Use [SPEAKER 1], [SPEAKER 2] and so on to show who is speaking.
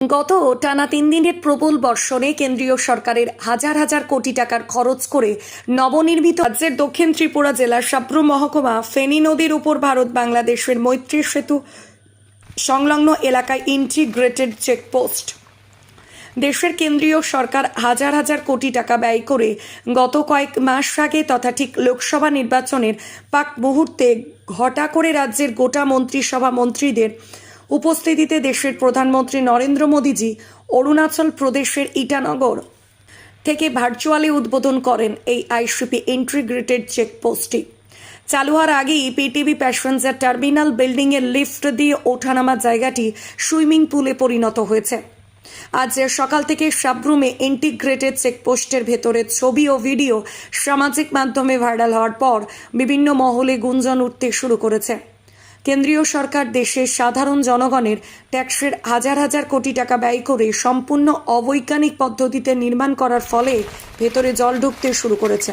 [SPEAKER 1] গত টানা তিন দিনের প্রবল বর্ষণে কেন্দ্রীয় সরকারের হাজার হাজার কোটি টাকার খরচ করে নবনির্মিত রাজ্যের দক্ষিণ ত্রিপুরা জেলার সাপ্রু মহকুমা ফেনী নদীর উপর ভারত বাংলাদেশের মৈত্রী সেতু সংলগ্ন এলাকায় ইন্টিগ্রেটেড চেকপোস্ট। দেশের কেন্দ্রীয় সরকার হাজার হাজার কোটি টাকা ব্যয় করে গত কয়েক মাস আগে তথা ঠিক লোকসভা নির্বাচনের পাক মুহূর্তে ঘটা করে রাজ্যের গোটা মন্ত্রিসভা মন্ত্রীদের উপস্থিতিতে দেশের প্রধানমন্ত্রী নরেন্দ্র মোদীজি অরুণাচল প্রদেশের ইটানগর থেকে ভার্চুয়ালি উদ্বোধন করেন এই আইসিপি ইন্টিগ্রেটেড চেকপোস্টটি। চালু হওয়ার আগেই পিটিভি প্যাসেঞ্জার টার্মিনাল বিল্ডিংয়ের লিফট দিয়ে ওঠানামার জায়গাটি সুইমিং পুলে পরিণত হয়েছে। আজ সকাল থেকে সাবরুমে ইন্টিগ্রেটেড চেকপোস্টের ভেতরে ছবি ও ভিডিও সামাজিক মাধ্যমে ভাইরাল হওয়ার পর বিভিন্ন মহলে গুঞ্জন উঠতে শুরু করেছে। কেন্দ্রীয় সরকার দেশের সাধারণ জনগণের ট্যাক্সের হাজার হাজার কোটি টাকা ব্যয় করে সম্পূর্ণ অবৈজ্ঞানিক পদ্ধতিতে নির্মাণ করার ফলে ভেতরে জল ঢুকতে শুরু করেছে।